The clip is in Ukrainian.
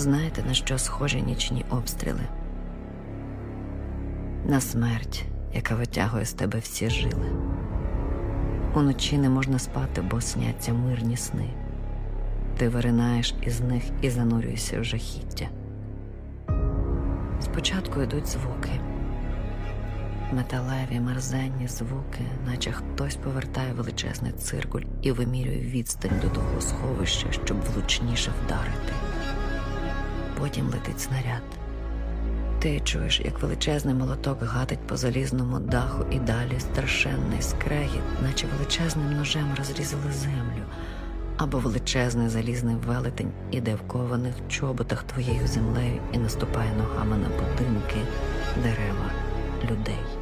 Знаєте, на що схожі нічні обстріли? На смерть, яка витягує з тебе всі жили. Уночі не можна спати, бо сняться мирні сни. Ти виринаєш із них і занурюєшся в жахіття. Спочатку йдуть звуки. Металеві мерзенні звуки, наче хтось повертає величезний циркуль і вимірює відстань до того сховища, щоб влучніше вдарити. Потім летить снаряд. Ти чуєш, як величезний молоток гатить по залізному даху, і далі страшенний скрегіт, наче величезним ножем розрізали землю, або величезний залізний велетень іде в кованих чоботах твоєю землею і наступає ногами на будинки, дерева, людей.